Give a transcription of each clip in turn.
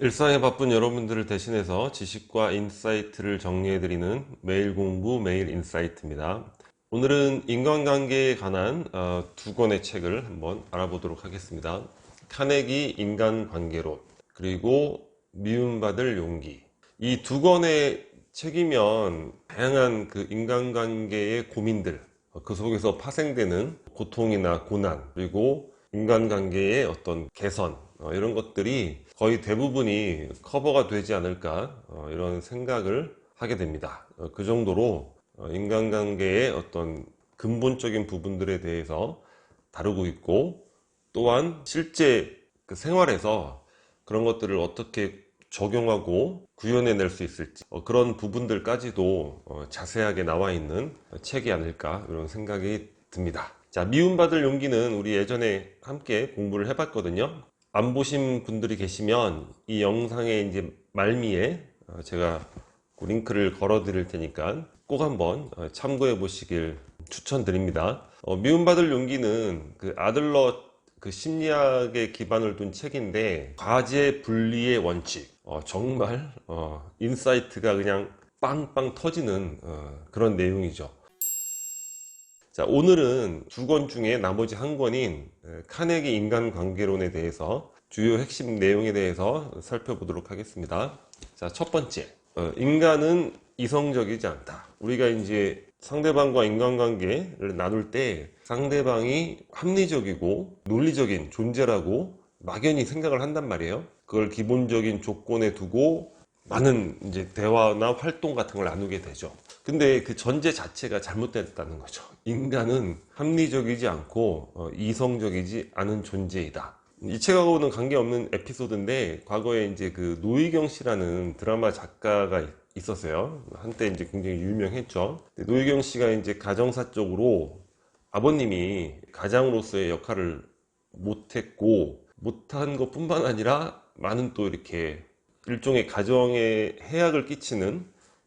일상에 바쁜 여러분들을 대신해서 지식과 인사이트를 정리해드리는 매일 공부 매일 인사이트입니다. 오늘은 인간관계에 관한 어, 두 권의 책을 한번 알아보도록 하겠습니다. 카네기 인간관계론 그리고 미움받을 용기 이 두 권의 책이면 다양한 그 인간관계의 고민들 어, 그 속에서 파생되는 고통이나 고난 그리고 인간관계의 어떤 개선 어, 이런 것들이 거의 대부분이 커버가 되지 않을까 어, 이런 생각을 하게 됩니다. 어, 그 정도로 어, 인간관계의 어떤 근본적인 부분들에 대해서 다루고 있고 또한 실제 그 생활에서 그런 것들을 어떻게 적용하고 구현해낼 수 있을지 어, 그런 부분들까지도 어, 자세하게 나와 있는 책이 아닐까 이런 생각이 듭니다. 자, 미움받을 용기는 우리 예전에 함께 공부를 해봤거든요. 안 보신 분들이 계시면 이 영상의 이제 말미에 어, 제가 그 링크를 걸어 드릴 테니까 꼭 한번 어, 참고해 보시길 추천드립니다. 어, 미움받을 용기는 그 아들러 그 심리학에 기반을 둔 책인데 과제 분리의 원칙 어, 정말 어, 인사이트가 그냥 빵빵 터지는 어, 그런 내용이죠. 자, 오늘은 두 권 중에 나머지 한 권인 에, 카네기 인간관계론에 대해서 주요 핵심 내용에 대해서 살펴보도록 하겠습니다. 자, 첫 번째. 어, 인간은 이성적이지 않다. 우리가 이제 상대방과 인간관계를 나눌 때 상대방이 합리적이고 논리적인 존재라고 막연히 생각을 한단 말이에요. 그걸 기본적인 조건에 두고 많은 이제 대화나 활동 같은 걸 나누게 되죠. 근데 그 전제 자체가 잘못됐다는 거죠. 인간은 합리적이지 않고 어, 이성적이지 않은 존재이다. 이 책하고는 관계없는 에피소드인데 과거에 이제 그 노희경 씨라는 드라마 작가가 있- 있었어요. 한때 이제 굉장히 유명했죠. 노희경 씨가 이제 가정사 쪽으로 아버님이 가장으로서의 역할을 못했고 못한 것뿐만 아니라 많은 또 이렇게 일종의 가정에 해악을 끼치는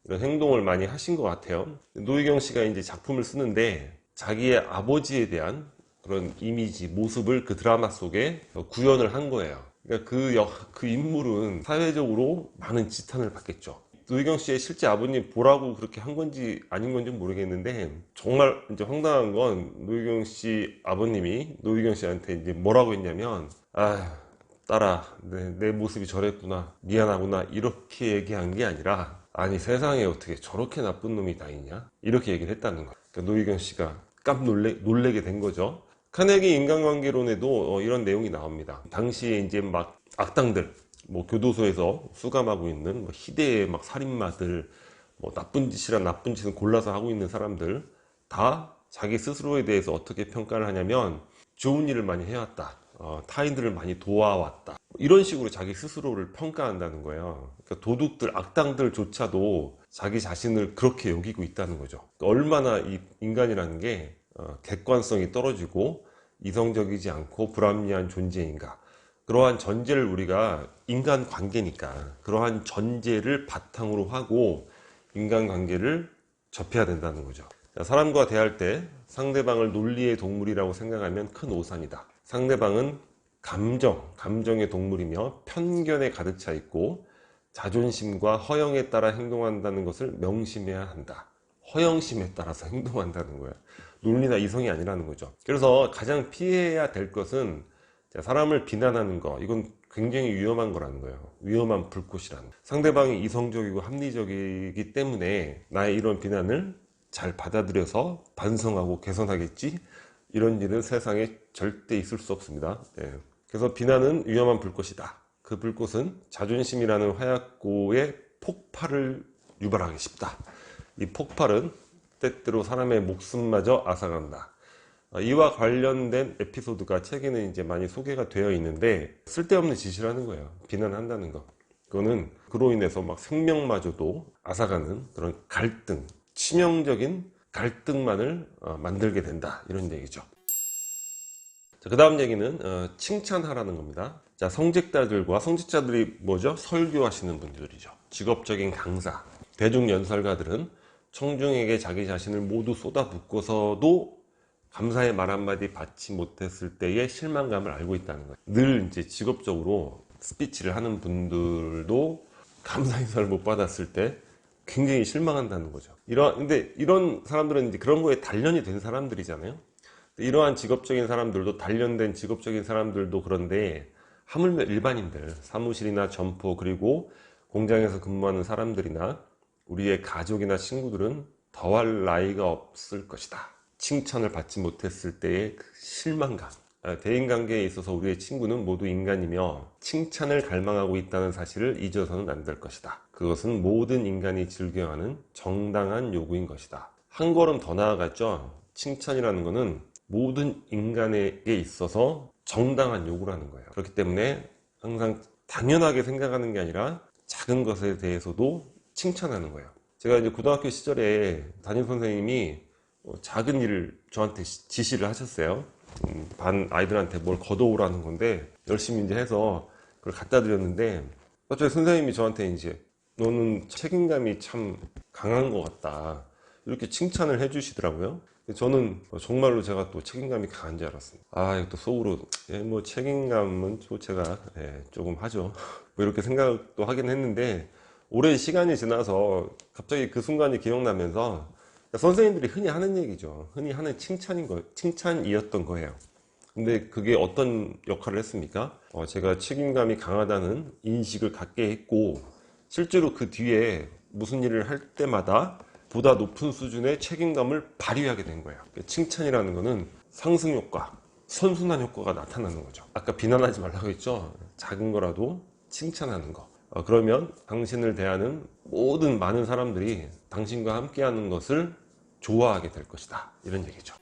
이런 행동을 많이 하신 것 같아요. 노희경 씨가 이제 작품을 쓰는데 자기의 아버지에 대한 그런 이미지, 모습을 그 드라마 속에 구현을 한 거예요. 그러니까 그, 역, 그 인물은 사회적으로 많은 지탄을 받겠죠. 노희경 씨의 실제 아버님 보라고 그렇게 한 건지 아닌 건지 모르겠는데 정말 이제 황당한 건 노희경 씨 아버님이 노희경 씨한테 이제 뭐라고 했냐면 아 딸아 내, 내 모습이 저랬구나 미안하구나 이렇게 얘기한 게 아니라 아니 세상에 어떻게 저렇게 나쁜 놈이 다 있냐 이렇게 얘기를 했다는 거예요 그러니까 노희경 씨가 깜 놀래, 놀래게 된 거죠 카네기 인간관계론에도 어, 이런 내용이 나옵니다 당시에 이제 막 악당들 뭐 교도소에서 수감하고 있는 뭐 희대의 막 살인마들 뭐 나쁜 짓이란 나쁜 짓을 골라서 하고 있는 사람들 다 자기 스스로에 대해서 어떻게 평가를 하냐면 좋은 일을 많이 해왔다. 어, 타인들을 많이 도와왔다. 이런 식으로 자기 스스로를 평가한다는 거예요. 그러니까 도둑들, 악당들조차도 자기 자신을 그렇게 여기고 있다는 거죠. 그러니까 얼마나 이 인간이라는 게 어, 객관성이 떨어지고 이성적이지 않고 불합리한 존재인가. 그러한 전제를 우리가 인간 관계니까 그러한 전제를 바탕으로 하고 인간 관계를 접해야 된다는 거죠. 자, 사람과 대할 때 상대방을 논리의 동물이라고 생각하면 큰 오산이다. 상대방은 감정, 감정의 동물이며 편견에 가득 차 있고 자존심과 허영에 따라 행동한다는 것을 명심해야 한다. 허영심에 따라서 행동한다는 거야. 논리나 이성이 아니라는 거죠. 그래서 가장 피해야 될 것은 자, 사람을 비난하는 거, 이건 굉장히 위험한 거라는 거예요. 위험한 불꽃이라는. 거. 상대방이 이성적이고 합리적이기 때문에 나의 이런 비난을 잘 받아들여서 반성하고 개선하겠지? 이런 일은 세상에 절대 있을 수 없습니다. 예. 그래서 비난은 위험한 불꽃이다. 그 불꽃은 자존심이라는 화약고의 폭발을 유발하기 쉽다. 이 폭발은 때때로 사람의 목숨마저 앗아간다. 어, 이와 관련된 에피소드가 책에는 이제 많이 소개가 되어 있는데 쓸데없는 짓을 하는 거예요. 비난한다는 거. 그거는 그로 인해서 막 생명마저도 앗아가는 그런 갈등, 치명적인 갈등만을 어, 만들게 된다. 이런 얘기죠. 그 다음 얘기는 어, 칭찬하라는 겁니다. 자, 성직자들과 성직자들이 뭐죠? 설교하시는 분들이죠. 직업적인 강사, 대중 연설가들은 청중에게 자기 자신을 모두 쏟아붓고서도 감사의 말 한마디 받지 못했을 때의 실망감을 알고 있다는 거예요. 늘 이제 직업적으로 스피치를 하는 분들도 감사 인사를 못 받았을 때 굉장히 실망한다는 거죠. 이런 근데 이런 사람들은 이제 그런 거에 단련이 된 사람들이잖아요. 이러한 직업적인 사람들도 단련된 직업적인 사람들도 그런데 하물며 일반인들 사무실이나 점포 그리고 공장에서 근무하는 사람들이나 우리의 가족이나 친구들은 더할 나이가 없을 것이다. 칭찬을 받지 못했을 때의 그 실망감. 아, 대인관계에 있어서 우리의 친구는 모두 인간이며 칭찬을 갈망하고 있다는 사실을 잊어서는 안 될 것이다. 그것은 모든 인간이 즐겨하는 정당한 요구인 것이다. 한 걸음 더 나아갔죠. 칭찬이라는 것은 모든 인간에게 있어서 정당한 요구라는 거예요. 그렇기 때문에 항상 당연하게 생각하는 게 아니라 작은 것에 대해서도 칭찬하는 거예요. 제가 이제 고등학교 시절에 담임 선생님이 어, 작은 일을 저한테 시- 지시를 하셨어요. 음, 반 아이들한테 뭘 걷어오라는 건데 열심히 이제 해서 그걸 갖다 드렸는데 갑자기 선생님이 저한테 이제 너는 책임감이 참 강한 것 같다 이렇게 칭찬을 해주시더라고요. 저는 정말로 제가 또 책임감이 강한 줄 알았습니다. 아, 또 속으로, 예, 뭐, 책임감은 또 제가, 예, 조금 하죠. 뭐, 이렇게 생각도 하긴 했는데, 오랜 시간이 지나서 갑자기 그 순간이 기억나면서, 선생님들이 흔히 하는 얘기죠. 흔히 하는 칭찬인 거, 칭찬이었던 거예요. 근데 그게 어떤 역할을 했습니까? 어, 제가 책임감이 강하다는 인식을 갖게 했고, 실제로 그 뒤에 무슨 일을 할 때마다 보다 높은 수준의 책임감을 발휘하게 된 거예요. 칭찬이라는 거는 상승 효과, 선순환 효과가 나타나는 거죠. 아까 비난하지 말라고 했죠. 작은 거라도 칭찬하는 거. 어, 그러면 당신을 대하는 모든 많은 사람들이 당신과 함께하는 것을 좋아하게 될 것이다. 이런 얘기죠.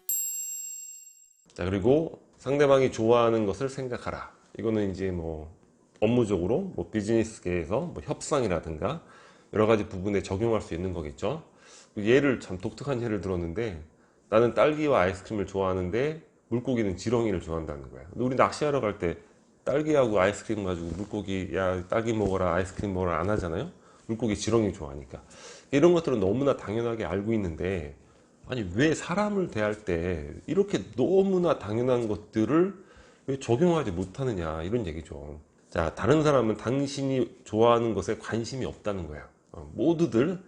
자, 그리고 상대방이 좋아하는 것을 생각하라. 이거는 이제 뭐 업무적으로 뭐 비즈니스계에서 뭐 협상이라든가 여러 가지 부분에 적용할 수 있는 거겠죠. 예를 참 독특한 예를 들었는데 나는 딸기와 아이스크림을 좋아하는데 물고기는 지렁이를 좋아한다는 거야. 우리 낚시하러 갈 때 딸기하고 아이스크림 가지고 물고기 야 딸기 먹어라 아이스크림 먹어라 안 하잖아요. 물고기 지렁이 좋아하니까 이런 것들은 너무나 당연하게 알고 있는데 아니 왜 사람을 대할 때 이렇게 너무나 당연한 것들을 왜 적용하지 못하느냐 이런 얘기죠. 자 다른 사람은 당신이 좋아하는 것에 관심이 없다는 거예요. 어, 모두들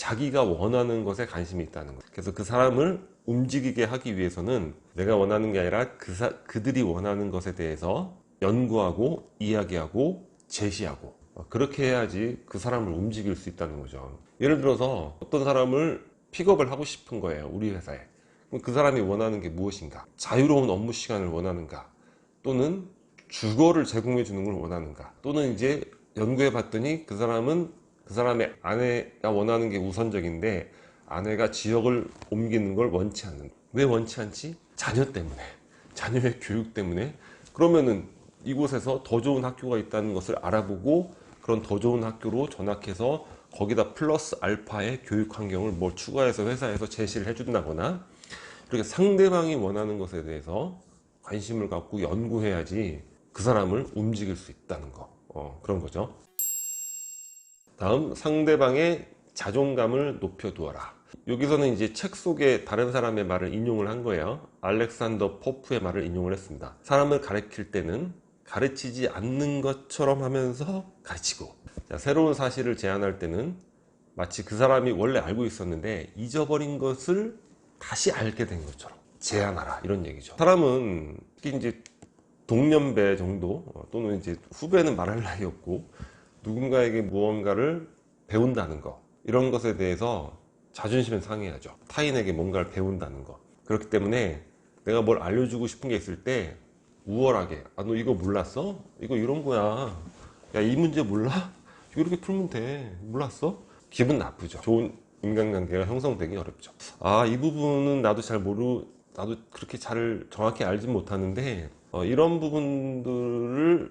자기가 원하는 것에 관심이 있다는 거예요. 그래서 그 사람을 움직이게 하기 위해서는 내가 원하는 게 아니라 그 사, 그들이 원하는 것에 대해서 연구하고 이야기하고 제시하고 어, 그렇게 해야지 그 사람을 움직일 수 있다는 거죠. 예를 들어서 어떤 사람을 픽업을 하고 싶은 거예요. 우리 회사에. 그럼 그 사람이 원하는 게 무엇인가? 자유로운 업무 시간을 원하는가? 또는 주거를 제공해 주는 걸 원하는가? 또는 이제 연구해 봤더니 그 사람은 그 사람의 아내가 원하는 게 우선적인데 아내가 지역을 옮기는 걸 원치 않는. 왜 원치 않지? 자녀 때문에. 자녀의 교육 때문에. 그러면은 이곳에서 더 좋은 학교가 있다는 것을 알아보고 그런 더 좋은 학교로 전학해서 거기다 플러스 알파의 교육 환경을 뭘 추가해서 회사에서 제시를 해준다거나 이렇게 상대방이 원하는 것에 대해서 관심을 갖고 연구해야지 그 사람을 움직일 수 있다는 거. 어, 그런 거죠. 다음 상대방의 자존감을 높여두어라. 여기서는 이제 책 속에 다른 사람의 말을 인용을 한 거예요. 알렉산더 포프의 말을 인용을 했습니다. 사람을 가르칠 때는 가르치지 않는 것처럼 하면서 가르치고 자, 새로운 사실을 제안할 때는 마치 그 사람이 원래 알고 있었는데 잊어버린 것을 다시 알게 된 것처럼 제안하라 이런 얘기죠. 사람은 특히 이제 동년배 정도 어, 또는 이제 후배는 말할 나위 없고 누군가에게 무언가를 배운다는 거 이런 것에 대해서 자존심은 상해야죠. 타인에게 뭔가를 배운다는 거 그렇기 때문에 내가 뭘 알려주고 싶은 게 있을 때 우월하게 아 너 이거 몰랐어? 이거 이런 거야. 야 이 문제 몰라? 이렇게 풀면 돼. 몰랐어? 기분 나쁘죠. 좋은 인간관계가 형성되기 어렵죠. 아 이 부분은 나도 잘 모르 나도 그렇게 잘 정확히 알지 못하는데 어, 이런 부분들을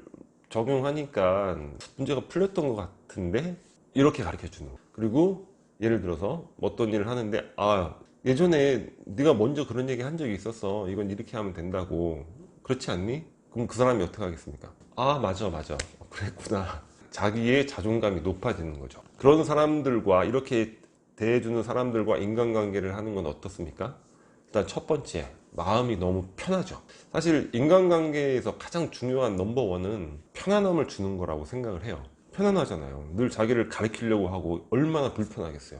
적용하니까 문제가 풀렸던 것 같은데 이렇게 가르쳐 주는 거. 그리고 예를 들어서 어떤 일을 하는데 아 예전에 네가 먼저 그런 얘기 한 적이 있었어 이건 이렇게 하면 된다고 그렇지 않니? 그럼 그 사람이 어떻게 하겠습니까? 아 맞아 맞아 그랬구나 자기의 자존감이 높아지는 거죠 그런 사람들과 이렇게 대해주는 사람들과 인간관계를 하는 건 어떻습니까? 일단 첫 번째 마음이 너무 편하죠. 사실 인간관계에서 가장 중요한 넘버원은 편안함을 주는 거라고 생각을 해요. 편안하잖아요. 늘 자기를 가리키려고 하고 얼마나 불편하겠어요.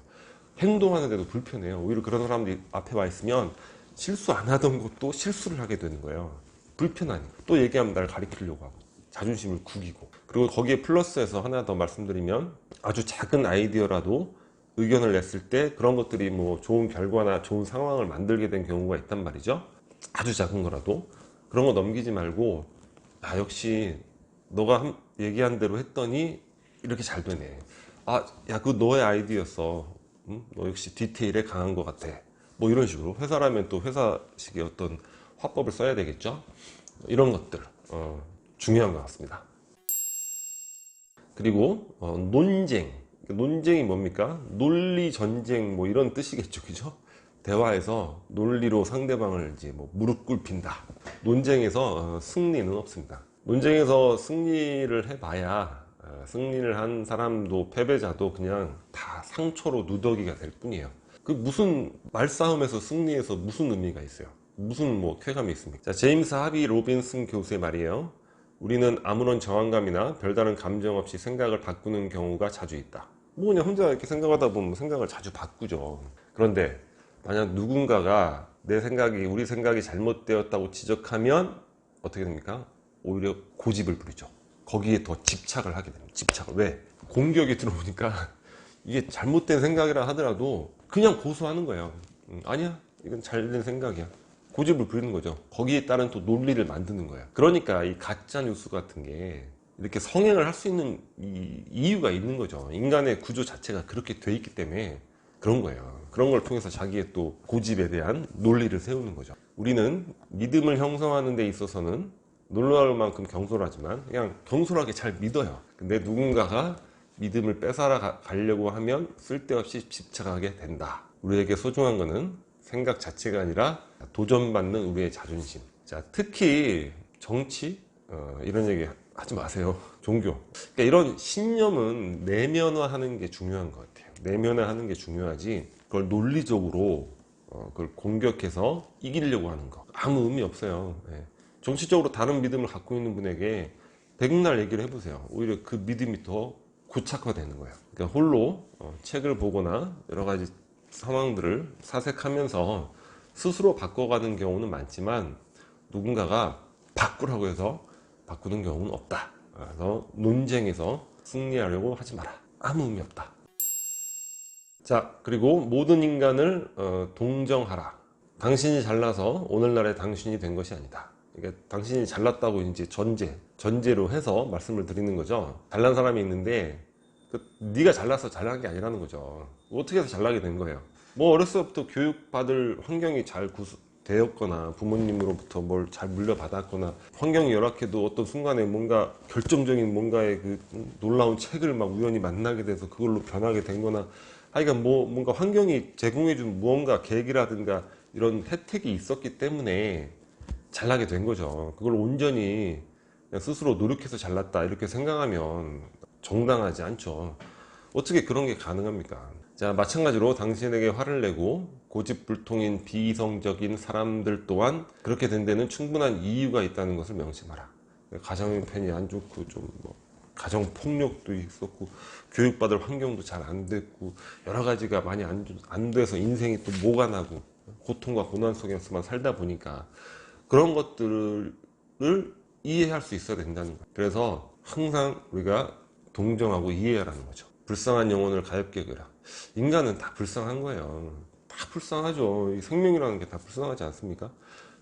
행동하는데도 불편해요. 오히려 그런 사람들이 앞에 와 있으면 실수 안 하던 것도 실수를 하게 되는 거예요. 불편하니까 또 얘기하면 날 가리키려고 하고 자존심을 구기고. 그리고 거기에 플러스해서 하나 더 말씀드리면 아주 작은 아이디어라도 의견을 냈을 때 그런 것들이 뭐 좋은 결과나 좋은 상황을 만들게 된 경우가 있단 말이죠. 아주 작은 거라도. 그런 거 넘기지 말고 아 역시 너가 한- 얘기한 대로 했더니 이렇게 잘 되네. 아야 그거 너의 아이디어였어. 응? 너 역시 디테일에 강한 것 같아. 뭐 이런 식으로. 회사라면 또 회사식의 어떤 화법을 써야 되겠죠? 이런 것들. 어, 중요한 것 같습니다. 그리고 어, 논쟁 논쟁이 뭡니까? 논리 전쟁 뭐 이런 뜻이겠죠. 그죠? 대화에서 논리로 상대방을 이제 뭐 무릎 꿇힌다. 논쟁에서 어, 승리는 없습니다. 논쟁에서 승리를 해봐야 어, 승리를 한 사람도 패배자도 그냥 다 상처로 누더기가 될 뿐이에요. 그 무슨 말싸움에서 승리해서 무슨 의미가 있어요? 무슨 뭐 쾌감이 있습니까? 자 제임스 하비 로빈슨 교수의 말이에요. 우리는 아무런 저항감이나 별다른 감정 없이 생각을 바꾸는 경우가 자주 있다. 뭐 그냥 혼자 이렇게 생각하다 보면 생각을 자주 바꾸죠. 그런데 만약 누군가가 내 생각이 우리 생각이 잘못되었다고 지적하면 어떻게 됩니까? 오히려 고집을 부리죠. 거기에 더 집착을 하게 됩니다. 집착을 왜? 공격이 들어오니까 이게 잘못된 생각이라 하더라도 그냥 고소하는 거예요. 음, 아니야, 이건 잘된 생각이야. 고집을 부리는 거죠. 거기에 따른 또 논리를 만드는 거예요. 그러니까 이 가짜 뉴스 같은 게 이렇게 성행을 할 수 있는 이 이유가 있는 거죠. 인간의 구조 자체가 그렇게 돼 있기 때문에 그런 거예요. 그런 걸 통해서 자기의 또 고집에 대한 논리를 세우는 거죠. 우리는 믿음을 형성하는 데 있어서는 놀라울 만큼 경솔하지만 그냥 경솔하게 잘 믿어요. 근데 누군가가 믿음을 뺏어라 가- 가려고 하면 쓸데없이 집착하게 된다. 우리에게 소중한 거는 생각 자체가 아니라 도전받는 우리의 자존심. 자, 특히 정치 어, 이런 얘기 하지 마세요. 종교. 그러니까 이런 신념은 내면화하는 게 중요한 것 같아요. 내면화하는 게 중요하지. 그걸 논리적으로 어, 그걸 공격해서 이기려고 하는 거 아무 의미 없어요. 예. 정치적으로 다른 믿음을 갖고 있는 분에게 백날 얘기를 해보세요. 오히려 그 믿음이 더 고착화되는 거예요. 그러니까 홀로 어, 책을 보거나 여러 가지 상황들을 사색하면서 스스로 바꿔가는 경우는 많지만 누군가가 바꾸라고 해서 바꾸는 경우는 없다. 그래서 논쟁에서 승리하려고 하지 마라. 아무 의미 없다. 자, 그리고 모든 인간을 어, 동정하라. 당신이 잘나서 오늘날의 당신이 된 것이 아니다. 그러니까 당신이 잘났다고 이제 전제, 전제로 해서 말씀을 드리는 거죠. 잘난 사람이 있는데 그 네가 잘나서 잘난 게 아니라는 거죠. 어떻게 해서 잘나게 된 거예요. 뭐 어렸을 때부터 교육받을 환경이 잘 구 되었거나 부모님으로부터 뭘 잘 물려받았거나 환경이 열악해도 어떤 순간에 뭔가 결정적인 뭔가의 그 놀라운 책을 막 우연히 만나게 돼서 그걸로 변하게 된 거나 하여간 뭐 뭔가 환경이 제공해준 무언가 계기라든가 이런 혜택이 있었기 때문에 잘나게 된 거죠. 그걸 온전히 스스로 노력해서 잘났다 이렇게 생각하면 정당하지 않죠. 어떻게 그런 게 가능합니까? 자, 마찬가지로 당신에게 화를 내고 고집불통인 비이성적인 사람들 또한 그렇게 된 데는 충분한 이유가 있다는 것을 명심하라. 가정 형편이 안 좋고 좀 뭐 가정 폭력도 있었고 교육받을 환경도 잘 안 됐고 여러 가지가 많이 안, 좋- 안 돼서 인생이 또 뭐가 나고 고통과 고난 속에서만 살다 보니까 그런 것들을 이해할 수 있어야 된다는 거예요. 그래서 항상 우리가 동정하고 이해하라는 거죠. 불쌍한 영혼을 가엽게 여겨라. 인간은 다 불쌍한 거예요. 다 불쌍하죠. 이 생명이라는 게 다 불쌍하지 않습니까?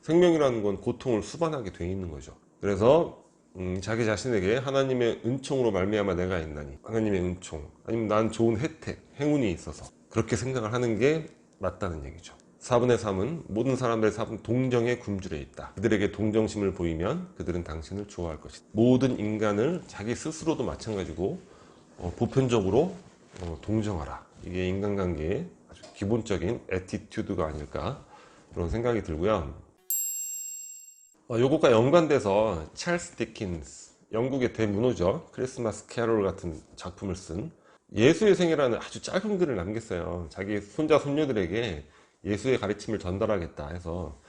생명이라는 건 고통을 수반하게 돼 있는 거죠. 그래서 음, 자기 자신에게 하나님의 은총으로 말미암아 내가 있나니 하나님의 은총 아니면 난 좋은 혜택 행운이 있어서 그렇게 생각을 하는 게 맞다는 얘기죠 4분의 3은 모든 사람들의 4분 동정의 굶주려 있다 그들에게 동정심을 보이면 그들은 당신을 좋아할 것이다 모든 인간을 자기 스스로도 마찬가지고 어, 보편적으로 어, 동정하라 이게 인간관계의 아주 기본적인 에티튜드가 아닐까 그런 생각이 들고요 어, 요것과 연관돼서 찰스 디킨스 영국의 대문호죠 크리스마스 캐롤 같은 작품을 쓴 예수의 생이라는 아주 짧은 글을 남겼어요 자기 손자 손녀들에게 예수의 가르침을 전달하겠다 해서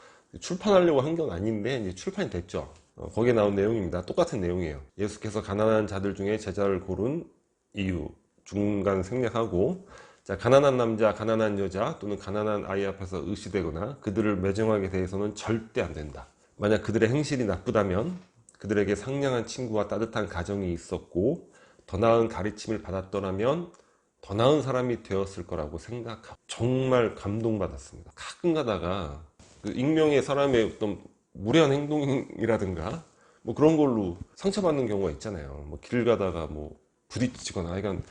출판하려고 한 건 아닌데 이제 출판이 됐죠. 어, 거기에 나온 내용입니다. 똑같은 내용이에요. 예수께서 가난한 자들 중에 제자를 고른 이유 중간 생략하고 자, 가난한 남자, 가난한 여자 또는 가난한 아이 앞에서 의시되거나 그들을 매정하게 대해서는 절대 안 된다. 만약 그들의 행실이 나쁘다면 그들에게 상냥한 친구와 따뜻한 가정이 있었고 더 나은 가르침을 받았더라면 더 나은 사람이 되었을 거라고 생각하고 정말 감동받았습니다. 가끔 가다가 그 익명의 사람의 어떤 무례한 행동이라든가 뭐 그런 걸로 상처받는 경우가 있잖아요. 뭐 길 가다가 뭐 부딪히거나 하여간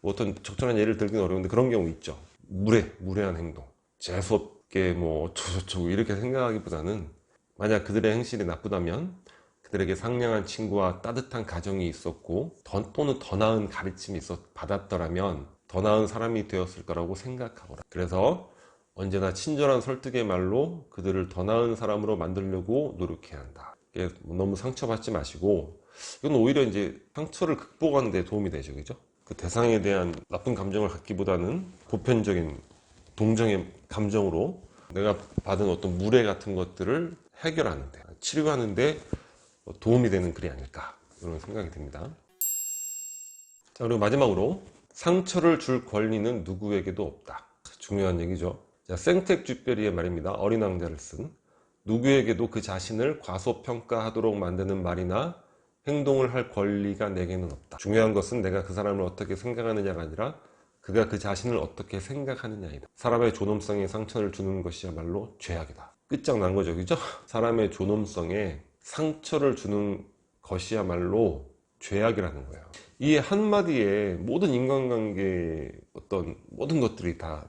뭐 어떤 적절한 예를 들기는 어려운데 그런 경우 있죠. 무례, 무례한 행동. 재수없게 뭐 어쩌고저쩌고 이렇게 생각하기보다는 만약 그들의 행실이 나쁘다면 그들에게 상냥한 친구와 따뜻한 가정이 있었고 더, 또는 더 나은 가르침이 있었 받았더라면 더 나은 사람이 되었을 거라고 생각하거라. 그래서 언제나 친절한 설득의 말로 그들을 더 나은 사람으로 만들려고 노력해야 한다. 이게 너무 상처받지 마시고 이건 오히려 이제 상처를 극복하는 데 도움이 되죠. 그죠? 그 대상에 대한 나쁜 감정을 갖기보다는 보편적인 동정의 감정으로 내가 받은 어떤 무례 같은 것들을 해결하는데 치료하는데 도움이 되는 글이 아닐까 이런 생각이 듭니다. 자 그리고 마지막으로 상처를 줄 권리는 누구에게도 없다. 중요한 얘기죠. 자, 생텍 쥐페리의 말입니다. 어린 왕자를 쓴 누구에게도 그 자신을 과소평가하도록 만드는 말이나 행동을 할 권리가 내게는 없다. 중요한 것은 내가 그 사람을 어떻게 생각하느냐가 아니라 그가 그 자신을 어떻게 생각하느냐이다. 사람의 존엄성에 상처를 주는 것이야말로 죄악이다. 끝장난 거죠, 그죠? 사람의 존엄성에 상처를 주는 것이야말로 죄악이라는 거예요. 이 한마디에 모든 인간관계 어떤 모든 것들이 다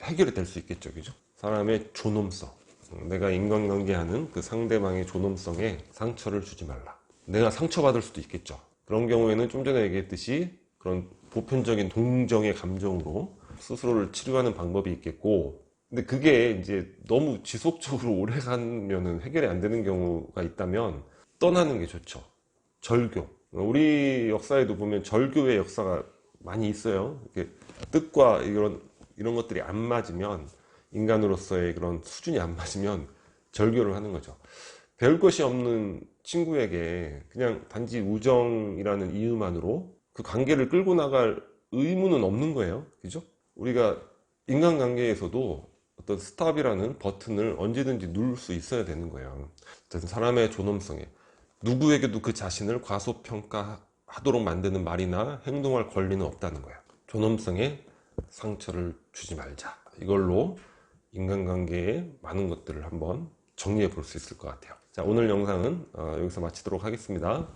해결이 될 수 있겠죠, 그죠? 사람의 존엄성. 내가 인간관계하는 그 상대방의 존엄성에 상처를 주지 말라. 내가 상처받을 수도 있겠죠. 그런 경우에는 좀 전에 얘기했듯이 그런 보편적인 동정의 감정으로 스스로를 치료하는 방법이 있겠고, 근데 그게 이제 너무 지속적으로 오래 가면은 해결이 안 되는 경우가 있다면 떠나는 게 좋죠. 절교. 우리 역사에도 보면 절교의 역사가 많이 있어요. 이렇게 뜻과 이런, 이런 것들이 안 맞으면 인간으로서의 그런 수준이 안 맞으면 절교를 하는 거죠. 배울 것이 없는 친구에게 그냥 단지 우정이라는 이유만으로 그 관계를 끌고 나갈 의무는 없는 거예요. 그죠? 우리가 인간관계에서도 어떤 스탑이라는 버튼을 언제든지 누를 수 있어야 되는 거예요. 어쨌든 사람의 존엄성에 누구에게도 그 자신을 과소평가하도록 만드는 말이나 행동할 권리는 없다는 거예요. 존엄성에 상처를 주지 말자. 이걸로 인간관계에 많은 것들을 한번 정리해 볼 수 있을 것 같아요. 자, 오늘 영상은 어, 여기서 마치도록 하겠습니다.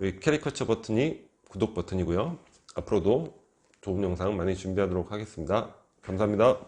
여기 캐리커처 버튼이 구독 버튼이고요. 앞으로도 좋은 영상 많이 준비하도록 하겠습니다. 감사합니다.